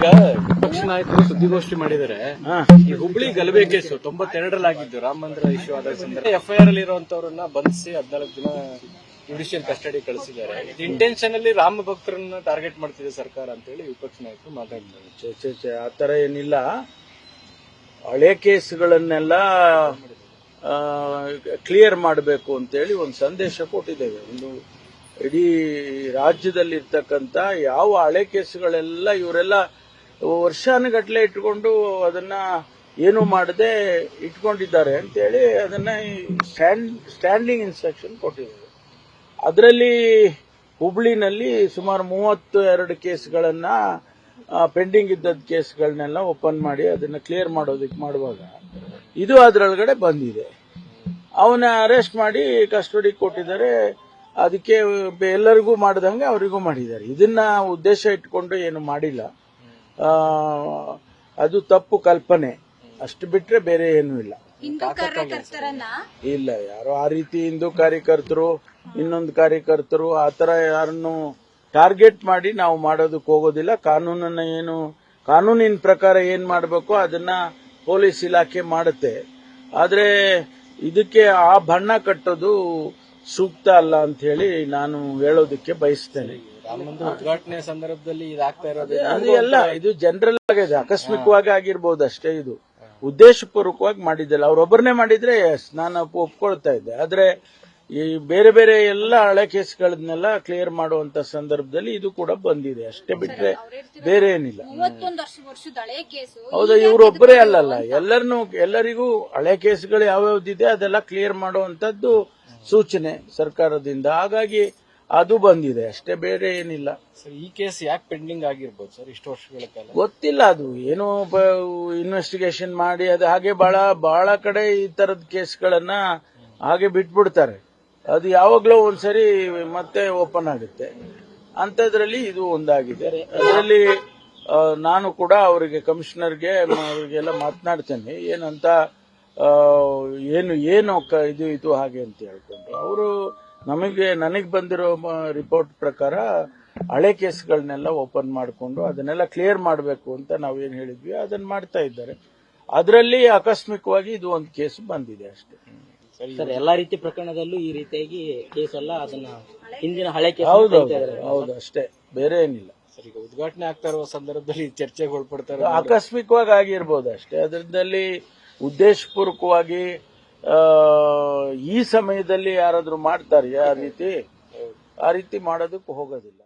ಈಗ ವಿಪಕ್ಷ ನಾಯಕರು ಸುದ್ದಿಗೋಷ್ಠಿ ಮಾಡಿದರೆ. ಈ ಹುಬ್ಳಿ ಗಲಭೆ ಕೇಸು ತೊಂಬತ್ತೆರಡರಲ್ಲಿ ಆಗಿದ್ದು ರಾಮ ಮಂದಿರ ಇಶ್ಯೂ ಆದ ಸಂದರ್ಭ ಎಫ್ಐಆರ್ ಅಲ್ಲಿ ಇರುವಂತವ್ರನ್ನ ಬಂಧಿಸಿ ಹದಿನಾಲ್ಕು ದಿನ ಜುಡಿಷಿಯಲ್ ಕಸ್ಟಡಿ ಕಳಿಸಿದ್ದಾರೆ. ಇಂಟೆನ್ಷನ್ ಅಲ್ಲಿ ರಾಮ ಭಕ್ತರನ್ನ ಟಾರ್ಗೆಟ್ ಮಾಡ್ತಿದೆ ಸರ್ಕಾರ ಅಂತ ಹೇಳಿ ವಿಪಕ್ಷ ನಾಯಕರು ಛೆ, ಆ ಥರ ಏನಿಲ್ಲ. ಹಳೆ ಕೇಸ್ಗಳನ್ನೆಲ್ಲ ಕ್ಲಿಯರ್ ಮಾಡಬೇಕು ಅಂತೇಳಿ ಒಂದು ಸಂದೇಶ ಕೊಟ್ಟಿದ್ದೇವೆ. ಒಂದು ಇಡೀ ರಾಜ್ಯದಲ್ಲಿರ್ತಕ್ಕಂಥ ಯಾವ ಹಳೆ ಕೇಸ್ಗಳೆಲ್ಲ ಇವರೆಲ್ಲ ವರ್ಷಾನುಗಟ್ಲೆ ಇಟ್ಕೊಂಡು ಅದನ್ನ ಏನು ಮಾಡದೆ ಇಟ್ಕೊಂಡಿದ್ದಾರೆ ಅಂತೇಳಿ ಅದನ್ನ ಸ್ಟ್ಯಾಂಡ್, ಸ್ಟ್ಯಾಂಡಿಂಗ್ ಇನ್ಸ್ಟ್ರಕ್ಷನ್ ಕೊಟ್ಟಿದ್ದಾರೆ. ಅದರಲ್ಲಿ ಹುಬ್ಳಿನಲ್ಲಿ ಸುಮಾರು ಮೂವತ್ತು ಎರಡು ಕೇಸ್ಗಳನ್ನ ಪೆಂಡಿಂಗ್ ಇದ್ದದ ಕೇಸ್ಗಳನ್ನೆಲ್ಲ ಓಪನ್ ಮಾಡಿ ಅದನ್ನ ಕ್ಲಿಯರ್ ಮಾಡೋದಕ್ಕೆ ಮಾಡುವಾಗ ಇದು ಅದರೊಳಗಡೆ ಬಂದಿದೆ. ಅವನ ಅರೆಸ್ಟ್ ಮಾಡಿ ಕಸ್ಟಡಿ ಕೊಟ್ಟಿದ್ದಾರೆ. ಅದಕ್ಕೆ ಎಲ್ಲರಿಗೂ ಮಾಡ್ದಂಗೆ ಅವರಿಗೂ ಮಾಡಿದ್ದಾರೆ. ಇದನ್ನ ಉದ್ದೇಶ ಇಟ್ಕೊಂಡು ಏನು ಮಾಡಿಲ್ಲ. ಅದು ತಪ್ಪು ಕಲ್ಪನೆ. ಅಷ್ಟು ಬಿಟ್ರೆ ಬೇರೆ ಏನೂ ಇಲ್ಲ. ಇಲ್ಲ ಯಾರೋ ಆ ರೀತಿ ಹಿಂದೂ ಕಾರ್ಯಕರ್ತರು ಇನ್ನೊಂದು ಕಾರ್ಯಕರ್ತರು ಆ ತರ ಯಾರನ್ನು ಟಾರ್ಗೆಟ್ ಮಾಡಿ ನಾವು ಮಾಡೋದಕ್ಕೆ ಹೋಗೋದಿಲ್ಲ. ಕಾನೂನನ್ನ ಏನು ಕಾನೂನಿನ ಪ್ರಕಾರ ಏನ್ ಮಾಡಬೇಕು ಅದನ್ನ ಪೊಲೀಸ್ ಇಲಾಖೆ ಮಾಡುತ್ತೆ. ಆದ್ರೆ ಇದಕ್ಕೆ ಆ ಬಣ್ಣ ಕಟ್ಟೋದು ಸೂಕ್ತ ಅಲ್ಲ ಅಂತ ಹೇಳಿ ನಾನು ಹೇಳೋದಕ್ಕೆ ಬಯಸ್ತೇನೆ. ಉದ್ಘಾಟನೆ ಸಂದರ್ಭದಲ್ಲಿ ಇದಾಗ್ತಾ ಇರೋದು ಅದು ಎಲ್ಲ ಇದು ಜನರಲ್ ಆಗಿದೆ ಆಕಸ್ಮಿಕವಾಗಿ ಆಗಿರ್ಬೋದು ಅಷ್ಟೇ ಇದು. ಉದ್ದೇಶಪೂರ್ವಕವಾಗಿ ಮಾಡಿದ್ದಲ್ಲ. ಅವ್ರೊಬ್ಬರನ್ನೇ ಮಾಡಿದ್ರೆ ಎಸ್ ನಾನು ಒಪ್- ಒಪ್ಕೊಳ್ತಾ ಇದ್ದೆ. ಆದ್ರೆ ಈ ಬೇರೆ ಬೇರೆ ಎಲ್ಲ ಹಳೆ ಕೇಸ್ಗಳನ್ನೆಲ್ಲ ಕ್ಲಿಯರ್ ಮಾಡುವಂತ ಸಂದರ್ಭದಲ್ಲಿ ಇದು ಕೂಡ ಬಂದಿದೆ. ಅಷ್ಟೇ ಬಿಟ್ರೆ ಬೇರೆ ಏನಿಲ್ಲ. ಹೌದಾ ಇವರೊಬ್ಬರೇ ಅಲ್ಲಲ್ಲ. ಎಲ್ಲರನ್ನು ಎಲ್ಲರಿಗೂ ಹಳೆ ಕೇಸ್ಗಳು ಯಾವ್ಯಾವ್ದಿದೆ ಅದೆಲ್ಲ ಕ್ಲಿಯರ್ ಮಾಡುವಂತದ್ದು ಸೂಚನೆ ಸರ್ಕಾರದಿಂದ. ಹಾಗಾಗಿ ಅದು ಬಂದಿದೆ ಅಷ್ಟೇ ಬೇರೆ ಏನಿಲ್ಲ. ಸರ್ ಈ ಕೇಸ್ ಯಾಕೆ ಪೆಂಡಿಂಗ್ ಆಗಿರ್ಬೋದು ಸರ್ ಇಷ್ಟು ವರ್ಷಗಳ ಕಾಲ? ಗೊತ್ತಿಲ್ಲ ಅದು. ಏನೋ ಇನ್ವೆಸ್ಟಿಗೇಷನ್ ಮಾಡಿ ಅದು ಹಾಗೆ ಬಹಳ ಬಹಳ ಕಡೆ ಈ ತರದ ಕೇಸ್ಗಳನ್ನ ಹಾಗೆ ಬಿಟ್ಬಿಡ್ತಾರೆ. ಅದು ಯಾವಾಗ್ಲೋ ಒಂದ್ಸರಿ ಮತ್ತೆ ಓಪನ್ ಆಗುತ್ತೆ. ಅಂಥದ್ರಲ್ಲಿ ಇದು ಒಂದಾಗಿದೆ. ಅದರಲ್ಲಿ ನಾನು ಕೂಡ ಅವರಿಗೆ ಕಮಿಷನರ್ಗೆ ಅವರಿಗೆಲ್ಲ ಮಾತನಾಡ್ತೇನೆ. ಏನಂತ ಏನು ಏನು ಇದು ಇದು ಹಾಗೆ ಅಂತ ಹೇಳ್ಕೊಂಡು. ಅವರು ನಮಗೆ ನನಗೆ ಬಂದಿರೋ ರಿಪೋರ್ಟ್ ಪ್ರಕಾರ ಹಳೆ ಕೇಸ್ಗಳನ್ನೆಲ್ಲ ಓಪನ್ ಮಾಡಿಕೊಂಡು ಅದನ್ನೆಲ್ಲ ಕ್ಲಿಯರ್ ಮಾಡಬೇಕು ಅಂತ ನಾವೇನು ಹೇಳಿದ್ವಿ ಅದನ್ನ ಮಾಡ್ತಾ ಇದ್ದಾರೆ. ಅದರಲ್ಲಿ ಆಕಸ್ಮಿಕವಾಗಿ ಇದು ಒಂದು ಕೇಸ್ ಬಂದಿದೆ ಅಷ್ಟೇ. ಸರ್ ಎಲ್ಲಾ ರೀತಿ ಪ್ರಕರಣದಲ್ಲೂ ಈ ರೀತಿಯಾಗಿ ಕೇಸ್ ಎಲ್ಲ ಅದನ್ನ ಹಿಂದಿನ ಹಳೆ ಕೇಸ್ ಹೌದು ಅಷ್ಟೇ ಬೇರೆ ಏನಿಲ್ಲ. ಸರ್ ಈಗ ಉದ್ಘಾಟನೆ ಆಗ್ತಾ ಇರುವ ಸಂದರ್ಭದಲ್ಲಿ ಚರ್ಚೆಗೆ ಒಳಪಡ್ತಾರೆ ಆಕಸ್ಮಿಕವಾಗಿ ಆಗಿರ್ಬೋದು ಅಷ್ಟೇ. ಅದರಲ್ಲಿ ಉದ್ದೇಶಪೂರ್ವಕವಾಗಿ ಆ, ಈ ಸಮಯದಲ್ಲಿ ಯಾರಾದ್ರೂ ಮಾಡ್ತಾರೆ ಆ ರೀತಿ? ಆ ರೀತಿ ಮಾಡೋದಕ್ಕೆ ಹೋಗೋದಿಲ್ಲ.